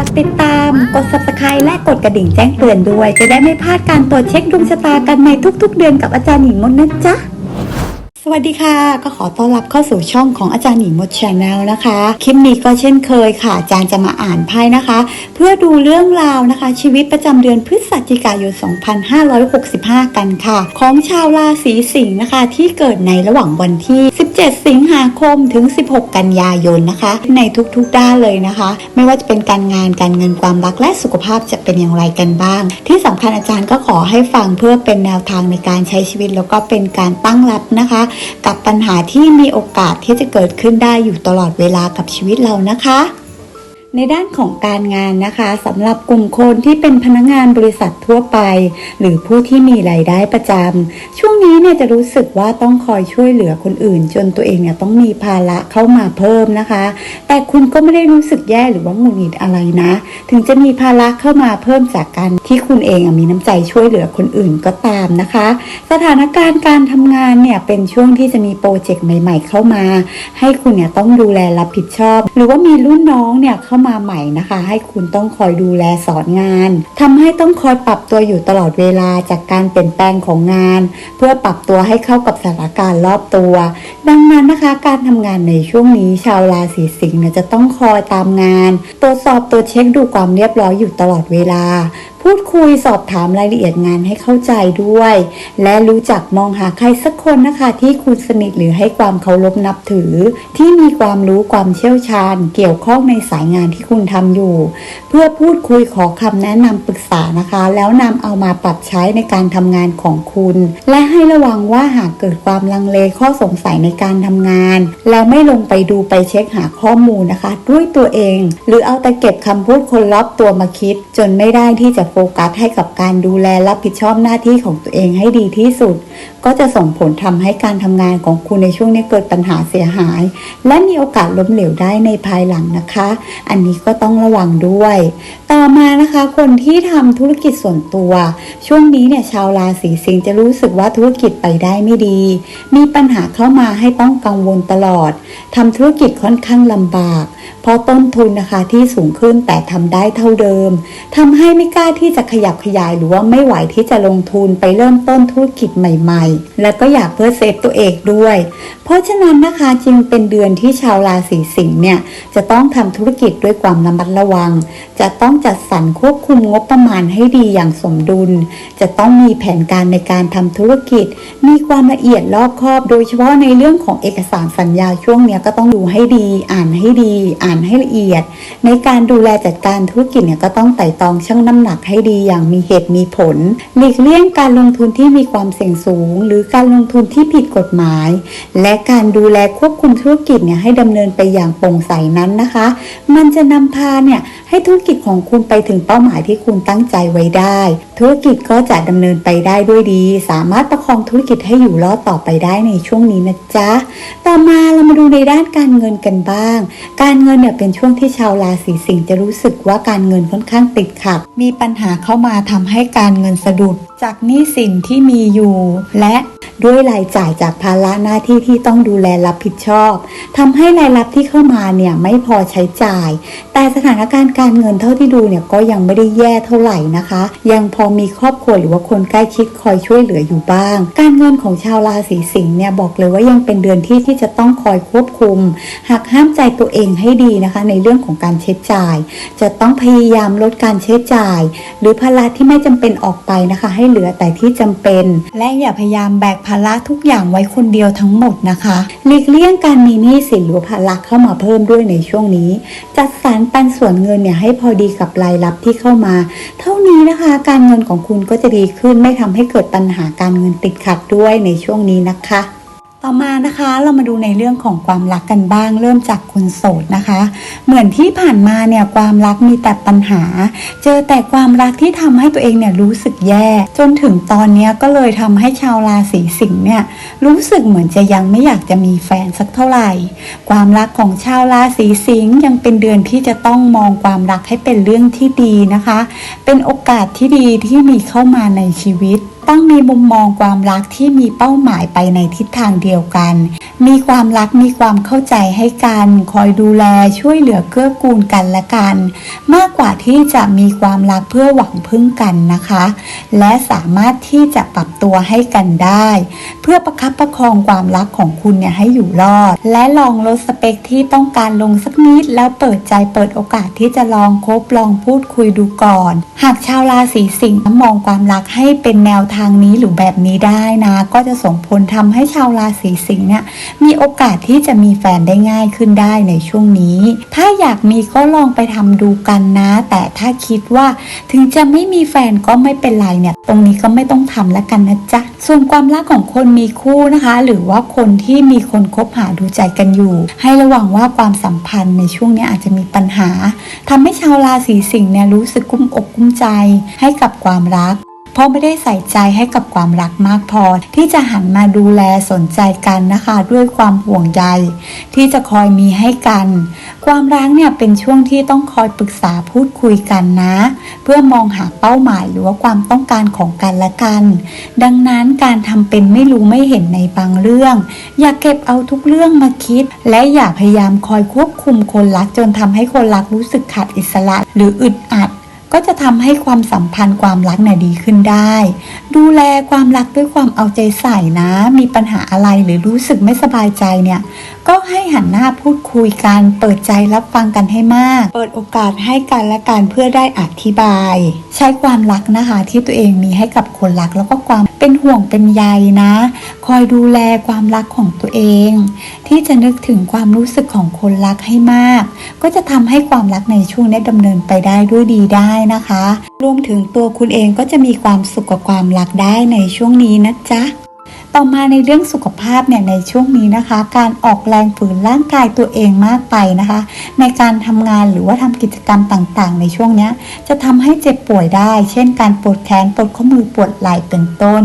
ากติดตาม กด subscribe และกดกระดิ่งแจ้งเตือนด้วย จะได้ไม่พลาดการตรวจเช็คดวงชะตากันในทุกๆ เดือนกับอาจารย์หญิงมนนะจ๊ะ วัสดีค่ะ ก็ขอต้อนรับเข้าสู่ช่องของอาจารย์หญิงมดชาแนลนะคะ คลิปนี้ก็เช่นเคยค่ะ อาจารย์จะมาอ่านไพ่นะคะ เพื่อดูเรื่องราวนะคะ ชีวิตประจำเดือนพฤศจิกายน 2565 กันค่ะ ของชาวราศีสิงห์นะคะ ที่เกิดในระหว่างวันที่ 17 สิงหาคมถึง 16 กันยายนนะคะ ในทุกๆด้านเลยนะคะ ไม่ว่าจะเป็นการงานการเงินความรักและสุขภาพจะเป็นอย่างไรกันบ้าง ที่สำคัญอาจารย์ก็ขอให้ฟังเพื่อเป็นแนวทางในการใช้ชีวิตแล้วก็เป็นการตั้งรับนะคะกับปัญหาที่มีโอกาสที่จะเกิดขึ้นได้อยู่ตลอดเวลากับชีวิตเรานะคะ ในด้านของการงานนะคะสำหรับกลุ่มคนที่เป็นพนักงานบริษัททั่วไป หรือผู้ที่มีรายได้ประจำช่วงนี้เนี่ยจะรู้สึกว่าต้องคอยช่วยเหลือคนอื่น จนตัวเองเนี่ยต้องมีภาระเข้ามาเพิ่มนะคะ แต่คุณก็ไม่ได้รู้สึกแย่หรือว่าหงุดหงิดอะไรนะ ถึงจะมีภาระเข้ามาเพิ่มจากการที่คุณเองมีน้ำใจช่วยเหลือคนอื่นก็ตามนะคะ สถานการณ์การทำงานเนี่ยเป็นช่วงที่จะมีโปรเจกต์ใหม่ ๆ เข้ามา ให้คุณเนี่ยต้องดูแลรับผิดชอบ หรือว่ามีรุ่นน้องเนี่ยเข้ามาใหม่นะคะ ให้คุณต้องคอยดูแลสอนงานทำให้ต้องคอยปรับตัวอยู่ตลอดเวลาจากการเปลี่ยนแปลงของงาน เพื่อปรับตัวให้เข้ากับสถานการณ์รอบตัว ดังนั้นนะคะ การทำงานในช่วงนี้ชาวราศีสิงห์จะต้องคอยตามงาน ตรวจสอบตัวจเช็คดูความเรียบร้อยอยู่ตลอดเวลา พูดคุยสอบถามรายละเอียดงานให้เข้าใจด้วย และรู้จักมองหาใครสักคนนะคะ ที่คุณสนิทหรือให้ความเคารพนับถือ ที่มีความรู้ความเชี่ยวชาญ เกี่ยวข้องในสายงานที่คุณทำอยู่ เพื่อพูดคุยขอคำแนะนำปรึกษานะคะ แล้วนำเอามาปรับใช้ในการทำงานของคุณ และให้ระวังว่าหากเกิดความลังเลข้อสงสัยในการทำงาน แล้วไม่ลงไปดูไปเช็คหาข้อมูลนะคะ ด้วยตัวเอง หรือเอาแต่เก็บคำพูดคนรอบตัวมาคิด จนไม่ได้ที่จะโฟกัสให้กับการดูแลรับผิดชอบหน้าที่ของตัวเองให้ดีที่สุด ก็จะส่งผลทำให้การทำงานของคุณในช่วงนี้เกิดปัญหาเสียหาย และมีโอกาสล้มเหลวได้ในภายหลังนะคะ อันนี้ก็ต้องระวังด้วย ต่อมานะคะคนที่ทำธุรกิจส่วนตัว ช่วงนี้เนี่ยชาวราศีสิงห์จะรู้สึกว่าธุรกิจไปได้ไม่ดี มีปัญหาเข้ามาให้ต้องกังวลตลอดทำธุรกิจค่อนข้างลำบาก เพราะต้นทุนนะคะที่สูงขึ้นแต่ทำได้เท่าเดิมทำให้ไม่กล้าที่จะขยับขยายหรือว่าไม่ไหวที่จะลงทุนไปเริ่มต้นธุรกิจใหม่ ๆ และก็อยากเพื่อเซฟตัวเองด้วย เพราะฉะนั้นนะคะจึงเป็นเดือนที่ชาวราศีสิงห์เนี่ยจะต้องทำธุรกิจด้วยความระมัดระวัง จะต้องจัดสรรควบคุมงบประมาณให้ดีอย่างสมดุล จะต้องมีแผนการในการทำธุรกิจ มีความละเอียดรอบคอบ โดยเฉพาะในเรื่องของเอกสารสัญญาช่วงเนี้ยก็ต้องดูให้ดี อ่านให้ดี อ่านให้ละเอียด ในการดูแลจัดการธุรกิจเนี่ยก็ต้องไต่ตองชั่งน้ำหนักให้ดีอย่างมีเหตุมีผล หลีกเลี่ยงการลงทุนที่มีความเสี่ยงสูง หรือการลงทุนที่ผิดกฎหมาย และการดูแลควบคุมธุรกิจเนี่ยให้ดำเนินไปอย่างโปร่งใสนั้นนะคะ มันจะนำพาเนี่ยให้ธุรกิจของคุณไปถึงเป้าหมายที่คุณตั้งใจไว้ได้ ธุรกิจก็จะดำเนินไปได้ด้วยดี สามารถประคองธุรกิจให้อยู่รอดต่อไปได้ในช่วงนี้นะจ๊ะ ต่อมาเรามาดูในด้านการเงินกันบ้าง การเงินเนี่ยเป็นช่วงที่ชาวราศีสิงห์จะรู้สึกว่าการเงินค่อนข้างติดขัด มีปัญหาเข้ามาทำให้การเงินสะดุด จากหนี้สินที่มีอยู่ และ ด้วยรายจ่ายจากภาระหน้าที่ที่ต้องดูแลรับผิดชอบทำให้รายรับที่เข้ามาเนี่ยไม่พอใช้จ่าย แต่สถานการณ์การเงินเท่าที่ดูเนี่ยก็ยังไม่ได้แย่เท่าไหร่นะคะ ยังพอมีครอบครัวหรือว่าคนใกล้ชิดคอยช่วยเหลืออยู่บ้าง การเงินของชาวราศีสิงห์เนี่ยบอกเลยว่ายังเป็นเดือนที่ที่จะต้องคอยควบคุม หากห้ามใจตัวเองให้ดีนะคะ ในเรื่องของการใช้จ่าย จะต้องพยายามลดการใช้จ่าย หรือภาระที่ไม่จำเป็นออกไปนะคะ ให้เหลือแต่ที่จำเป็น และอย่าพยายามแบกภาระทุกอย่างไว้คนเดียวทั้งหมดนะคะหลีกเลี่ยงการมีหนี้สินหรือภาระเข้ามาเพิ่มด้วยในช่วงนี้ จัดสรรปันส่วนเงินเนี่ยให้พอดีกับรายรับที่เข้ามา เท่านี้นะคะ การเงินของคุณก็จะดีขึ้นไม่ทำให้เกิดปัญหาการเงินติดขัดด้วยในช่วงนี้นะคะ ต่อมานะคะเรามาดูในเรื่องของความรักกันบ้าง เริ่มจากคนโสดนะคะ เหมือนที่ผ่านมาเนี่ยความรักมีแต่ปัญหา เจอแต่ความรักที่ทำให้ตัวเองเนี่ยรู้สึกแย่ จนถึงตอนนี้ก็เลยทำให้ชาวราศีสิงห์เนี่ยรู้สึกเหมือนจะยังไม่อยากจะมีแฟนสักเท่าไหร่ ความรักของชาวราศีสิงห์ยังเป็นเดือนที่จะต้องมองความรักให้เป็นเรื่องที่ดีนะคะ เป็นโอกาสที่ดีที่มีเข้ามาในชีวิต ต้องมีมุมมองความรักที่มีเป้าหมายไปในทิศทางเดียวกัน มีความรักมีความเข้าใจให้กัน คอยดูแลช่วยเหลือเกื้อกูลกันและกัน มากกว่าที่จะมีความรักเพื่อหวังพึ่งกันนะคะ และสามารถที่จะปรับตัวให้กันได้ เพื่อประคับประคองความรักของคุณเนี่ยให้อยู่รอด และลองลดสเปคที่ต้องการลงสักนิด แล้วเปิดใจเปิดโอกาสที่จะลองคบลองพูดคุยดูก่อน หากชาวราศีสิงห์มองความรักให้เป็นแนวทางนี้หรือแบบนี้ได้นะ ก็จะส่งผลทำให้ชาวราศีสิงห์เนี่ยมีโอกาสที่จะมีแฟนได้ง่ายขึ้นได้ในช่วงนี้ ถ้าอยากมีก็ลองไปทำดูกันนะ แต่ถ้าคิดว่าถึงจะไม่มีแฟนก็ไม่เป็นไรเนี่ย ตรงนี้ก็ไม่ต้องทำแล้วกันนะจ๊ะ ส่วนความรักของคนมีคู่นะคะ หรือว่าคนที่มีคนคบหาดูใจกันอยู่ ให้ระวังว่าความสัมพันธ์ในช่วงนี้อาจจะมีปัญหาทำให้ชาวราศีสิงห์เนี่ยรู้สึกกุ้มอกกุ้มใจให้กับความรัก ราะไม่ได้ใส่ใจให้กับความรักมากพอ ที่จะหันมาดูแลสนใจกันนะคะ ด้วยความห่วงใยที่จะคอยมีให้กัน ความรักเนี่ยเป็นช่วงที่ต้องคอยปรึกษาพูดคุยกันนะ เพื่อมองหาเป้าหมายหรือว่าความต้องการของกันและกัน ดังนั้นการทำเป็นไม่รู้ไม่เห็นในบางเรื่อง อย่าเก็บเอาทุกเรื่องมาคิด และอย่าพยายามคอยควบคุมคนรักจนทำให้คนรักรู้สึกขาดอิสระ หรืออึดอัด ก็จะทำให้ความสัมพันธ์ความรักเนี่ยดีขึ้นได้ ดูแลความรักด้วยความเอาใจใส่นะ มีปัญหาอะไรหรือรู้สึกไม่สบายใจเนี่ย ก็ให้หันหน้าพูดคุยกัน เปิดใจรับฟังกันให้มาก เปิดโอกาสให้กันและกันเพื่อได้อธิบาย ใช้ความรักนะคะที่ตัวเองมีให้กับคนรักแล้วก็ความ เป็นห่วงเป็นใยนะ คอยดูแลความรักของตัวเอง ที่จะนึกถึงความรู้สึกของคนรักให้มาก ก็จะทำให้ความรักในช่วงนี้ดำเนินไปได้ด้วยดีได้นะคะ รวมถึงตัวคุณเองก็จะมีความสุขกับความรักได้ในช่วงนี้นะจ๊ะ ต่อมาในเรื่องสุขภาพเนี่ยในช่วงนี้นะคะ การออกแรงฝืนร่างกายตัวเองมากไปนะคะ ในการทำงานหรือว่าทำกิจกรรมต่างๆ ในช่วงนี้จะทำให้เจ็บป่วยได้ เช่น การปวดแขนปวดข้อมือปวดไหล่เป็นต้น